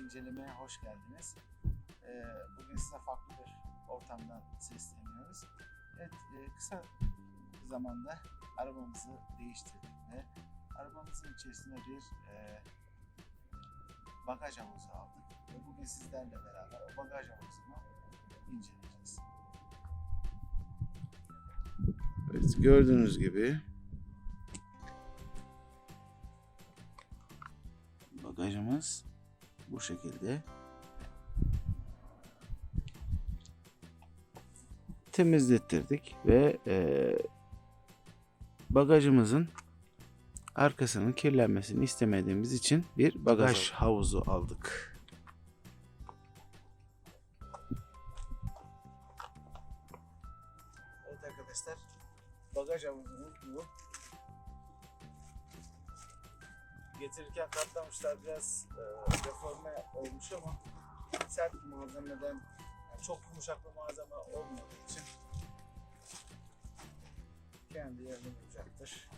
incelemeye hoş geldiniz. Ee, bugün size farklı bir ortamdan sesleniyoruz. Evet, e, kısa zamanda arabamızı değiştirdik ve arabamızın içerisine bir e, bagaj havuzu aldık. Ve bugün sizlerle beraber o bagaj havuzunu inceleyeceğiz. Evet, gördüğünüz gibi bagajımız bu şekilde temizlettirdik ve e, bagajımızın arkasının kirlenmesini istemediğimiz için bir bagaj havuzu aldık. Evet arkadaşlar bagaj havuzumuz bu. Getirirken katlamışlar biraz e, deforme olmuş ama sert bir malzemeden yani çok yumuşak bir malzeme olmadığı için kendi yerini bulacaktır.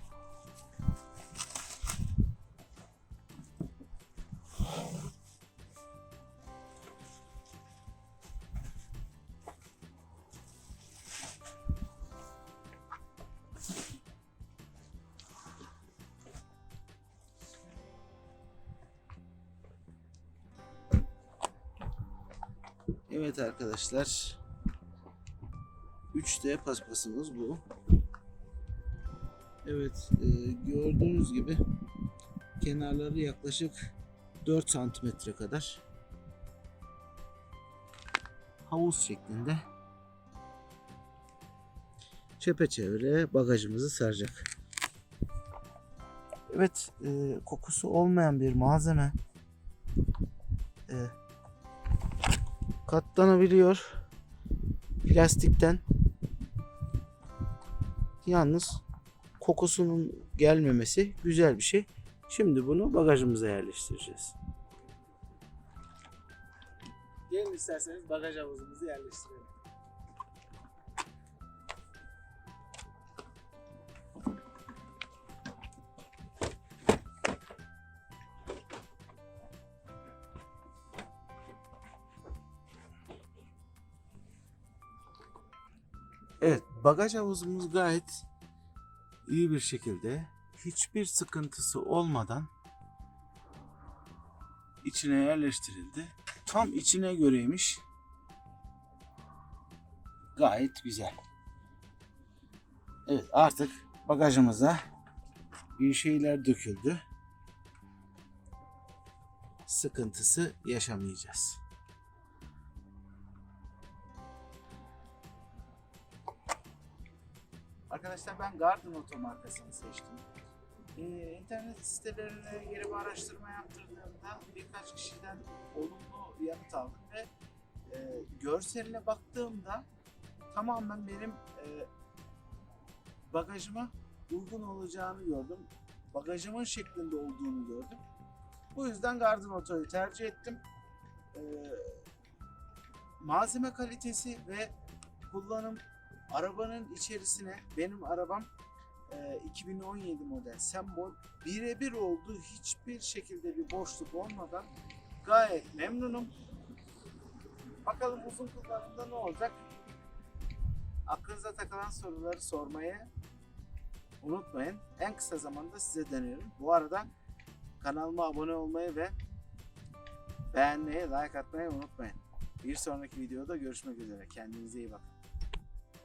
Evet arkadaşlar 3D paspasımız bu. Evet e, gördüğünüz gibi kenarları yaklaşık 4 santimetre kadar havuz şeklinde çepeçevre bagajımızı saracak. Evet e, kokusu olmayan bir malzeme. E, katlanabiliyor plastikten yalnız kokusunun gelmemesi güzel bir şey. Şimdi bunu bagajımıza yerleştireceğiz. Gelin isterseniz bagaj havuzumuzu yerleştirelim. Evet, bagaj havuzumuz gayet iyi bir şekilde hiçbir sıkıntısı olmadan içine yerleştirildi. Tam içine göreymiş. Gayet güzel. Evet artık bagajımıza bir şeyler döküldü. Sıkıntısı yaşamayacağız. Arkadaşlar ben Garden Auto markasını seçtim. Ee, internet sitelerine girip araştırma yaptırdığımda birkaç kişiden olumlu yanıt aldım ve e, görseline baktığımda tamamen benim e, bagajıma uygun olacağını gördüm. Bagajımın şeklinde olduğunu gördüm. Bu yüzden Garden Auto'yu tercih ettim. Ee, malzeme kalitesi ve kullanım arabanın içerisine benim arabam e, 2017 model Sembol birebir oldu. Hiçbir şekilde bir boşluk olmadan gayet memnunum. Bakalım uzun kullanımda ne olacak? Aklınıza takılan soruları sormayı unutmayın. En kısa zamanda size dönüyorum. Bu arada kanalıma abone olmayı ve beğenmeyi, like atmayı unutmayın. Bir sonraki videoda görüşmek üzere. Kendinize iyi bakın.